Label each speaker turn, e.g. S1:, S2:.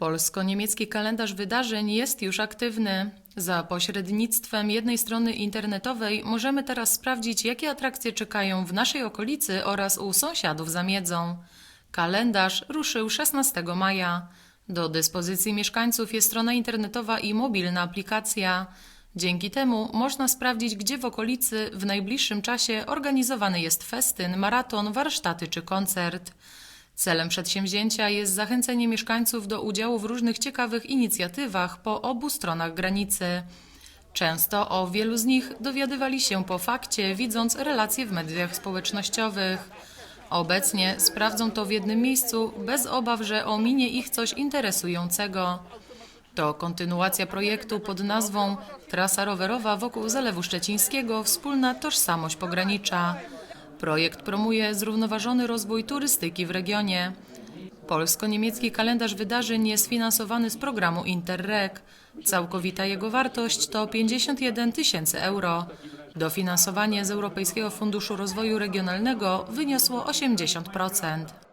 S1: Polsko-niemiecki kalendarz wydarzeń jest już aktywny. Za pośrednictwem jednej strony internetowej możemy teraz sprawdzić, jakie atrakcje czekają w naszej okolicy oraz u sąsiadów za miedzą. Kalendarz ruszył 16 maja. Do dyspozycji mieszkańców jest strona internetowa i mobilna aplikacja. Dzięki temu można sprawdzić, gdzie w okolicy w najbliższym czasie organizowany jest festyn, maraton, warsztaty czy koncert. Celem przedsięwzięcia jest zachęcenie mieszkańców do udziału w różnych ciekawych inicjatywach po obu stronach granicy. Często o wielu z nich dowiadywali się po fakcie, widząc relacje w mediach społecznościowych. Obecnie sprawdzą to w jednym miejscu, bez obaw, że ominie ich coś interesującego. To kontynuacja projektu pod nazwą Trasa rowerowa wokół Zalewu Szczecińskiego Wspólna tożsamość pogranicza. Projekt promuje zrównoważony rozwój turystyki w regionie. Polsko-niemiecki kalendarz wydarzeń jest finansowany z programu Interreg. Całkowita jego wartość to 51 tysięcy euro. Dofinansowanie z Europejskiego Funduszu Rozwoju Regionalnego wyniosło 80%.